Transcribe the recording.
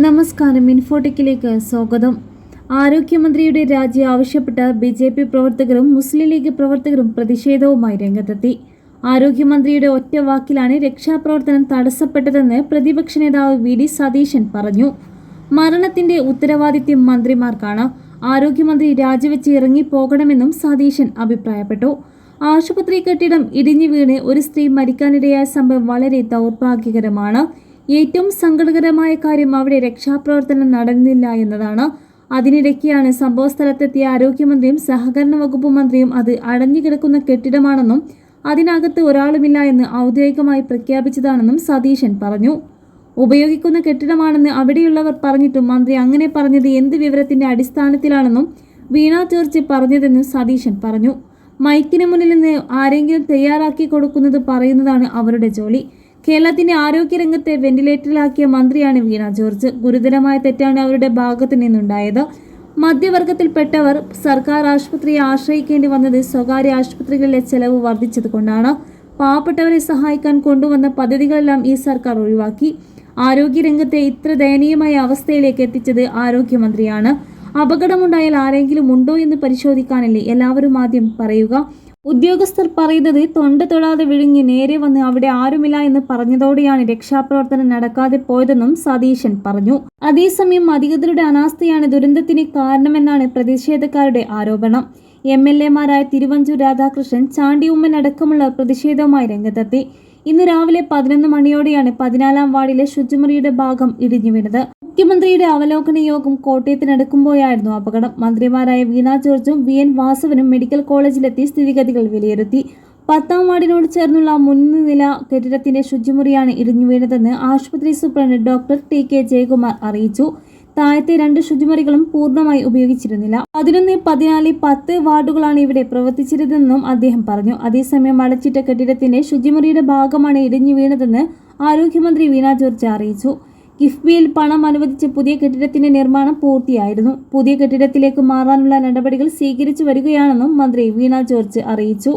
നമസ്കാരം. ഇൻഫോടെക്കിലേക്ക് സ്വാഗതം. ആരോഗ്യമന്ത്രിയുടെ രാജി ആവശ്യപ്പെട്ട് ബി ജെ പി പ്രവർത്തകരും മുസ്ലിം ലീഗ് പ്രവർത്തകരും പ്രതിഷേധവുമായി രംഗത്തെത്തി. ആരോഗ്യമന്ത്രിയുടെ ഒറ്റ വാക്കിലാണ് രക്ഷാപ്രവർത്തനം തടസ്സപ്പെട്ടതെന്ന് പ്രതിപക്ഷ നേതാവ് വി ഡി സതീശൻ പറഞ്ഞു. മരണത്തിന്റെ ഉത്തരവാദിത്യം മന്ത്രിമാർക്കാണ്. ആരോഗ്യമന്ത്രി രാജിവെച്ച് ഇറങ്ങിപ്പോകണമെന്നും സതീശൻ അഭിപ്രായപ്പെട്ടു. ആശുപത്രി കെട്ടിടം ഇടിഞ്ഞു വീണ് ഒരു സ്ത്രീ മരിക്കാനിടയായ സംഭവം വളരെ ദൗർഭാഗ്യകരമാണ്. ഏറ്റവും സങ്കടകരമായ കാര്യം അവിടെ രക്ഷാപ്രവർത്തനം നടന്നില്ല എന്നതാണ്. അതിനിടയ്ക്കാണ് സംഭവ സ്ഥലത്തെത്തിയ ആരോഗ്യമന്ത്രിയും സഹകരണ വകുപ്പ് മന്ത്രിയും അത് അടഞ്ഞുകിടക്കുന്ന കെട്ടിടമാണെന്നും അതിനകത്ത് ഒരാളുമില്ല എന്ന് ഔദ്യോഗികമായി പ്രഖ്യാപിച്ചതാണെന്നും സതീശൻ പറഞ്ഞു. ഉപയോഗിക്കുന്ന കെട്ടിടമാണെന്ന് അവിടെയുള്ളവർ പറഞ്ഞിട്ടും മന്ത്രി അങ്ങനെ പറഞ്ഞത് എന്ത് വിവരത്തിന്റെ അടിസ്ഥാനത്തിലാണെന്നും വീണ ജോർജ് പറഞ്ഞതെന്നും സതീശൻ പറഞ്ഞു. മൈക്കിന് മുന്നിൽ നിന്ന് ആരെങ്കിലും തയ്യാറാക്കി കൊടുക്കുന്നത് പറയുന്നതാണ് അവരുടെ ജോലി. കേരളത്തിന്റെ ആരോഗ്യരംഗത്തെ വെന്റിലേറ്ററിലാക്കിയ മന്ത്രിയാണ് വീണ ജോർജ്. ഗുരുതരമായ തെറ്റാണ് അവരുടെ ഭാഗത്തു നിന്നുണ്ടായത്. മധ്യവർഗത്തിൽപ്പെട്ടവർ സർക്കാർ ആശുപത്രിയെ ആശ്രയിക്കേണ്ടി വന്നത് സ്വകാര്യ ആശുപത്രികളിലെ ചെലവ് വർദ്ധിച്ചതുകൊണ്ടാണ്. പാവപ്പെട്ടവരെ സഹായിക്കാൻ കൊണ്ടുവന്ന പദ്ധതികളെല്ലാം ഈ സർക്കാർ ഒഴിവാക്കി. ആരോഗ്യരംഗത്തെ ഇത്ര ദയനീയമായ അവസ്ഥയിലേക്ക് എത്തിച്ചത് ആരോഗ്യമന്ത്രിയാണ്. അപകടമുണ്ടായാൽ ആരെങ്കിലും ഉണ്ടോ എന്ന് പരിശോധിക്കാനല്ലേ എല്ലാവരും ആദ്യം പറയുക. ഉദ്യോഗസ്ഥർ പറയുന്നത് തൊണ്ട തൊടാതെ വിഴുങ്ങി നേരെ വന്ന് അവിടെ ആരുമില്ല എന്ന് പറഞ്ഞതോടെയാണ് രക്ഷാപ്രവർത്തനം നടക്കാതെ പോയതെന്നും സതീശൻ പറഞ്ഞു. അതേസമയം അധികൃതരുടെ അനാസ്ഥയാണ് ദുരന്തത്തിന് കാരണമെന്നാണ് പ്രതിഷേധക്കാരുടെ ആരോപണം. എം എൽ എമാരായ തിരുവഞ്ചൂർ രാധാകൃഷ്ണൻ ചാണ്ടി ഉമ്മൻ അടക്കമുള്ള പ്രതിഷേധവുമായി രംഗത്തെത്തി. ഇന്ന് രാവിലെ പതിനൊന്ന് മണിയോടെയാണ് പതിനാലാം വാർഡിലെ ശുചിമുറിയുടെ ഭാഗം ഇടിഞ്ഞു വീണത്. മുഖ്യമന്ത്രിയുടെ അവലോകന യോഗം കോട്ടയത്ത് നടക്കുമ്പോഴായിരുന്നു അപകടം. മന്ത്രിമാരായ വീണ ജോർജും വി എൻ വാസവനും മെഡിക്കൽ കോളേജിലെത്തി സ്ഥിതിഗതികൾ വിലയിരുത്തി. പത്താം വാർഡിനോട് ചേർന്നുള്ള മുൻനില നില കെട്ടിടത്തിന്റെ ശുചിമുറിയാണ് ഇടിഞ്ഞു വീണതെന്ന് ആശുപത്രി superintendent doctor T K Jayakumar അറിയിച്ചു. താഴത്തെ രണ്ട് ശുചിമുറികളും പൂർണമായി ഉപയോഗിച്ചിരുന്നില്ല. പതിനൊന്ന് പതിനാല് പത്ത് വാർഡുകളാണ് ഇവിടെ പ്രവർത്തിച്ചിരുന്നതെന്നും അദ്ദേഹം പറഞ്ഞു. അതേസമയം അടച്ചിട്ട കെട്ടിടത്തിന്റെ ശുചിമുറിയുടെ ഭാഗമാണ് ഇടിഞ്ഞു വീണതെന്ന് ആരോഗ്യമന്ത്രി വീണ ജോർജ് അറിയിച്ചു. കിഫ്ബിയിൽ പണം അനുവദിച്ച് പുതിയ കെട്ടിടത്തിന്റെ നിർമ്മാണം പൂർത്തിയായിരുന്നു. പുതിയ കെട്ടിടത്തിലേക്ക് മാറാനുള്ള നടപടികൾ സ്വീകരിച്ചു വരികയാണെന്നും മന്ത്രി വീണ ജോർജ് അറിയിച്ചു.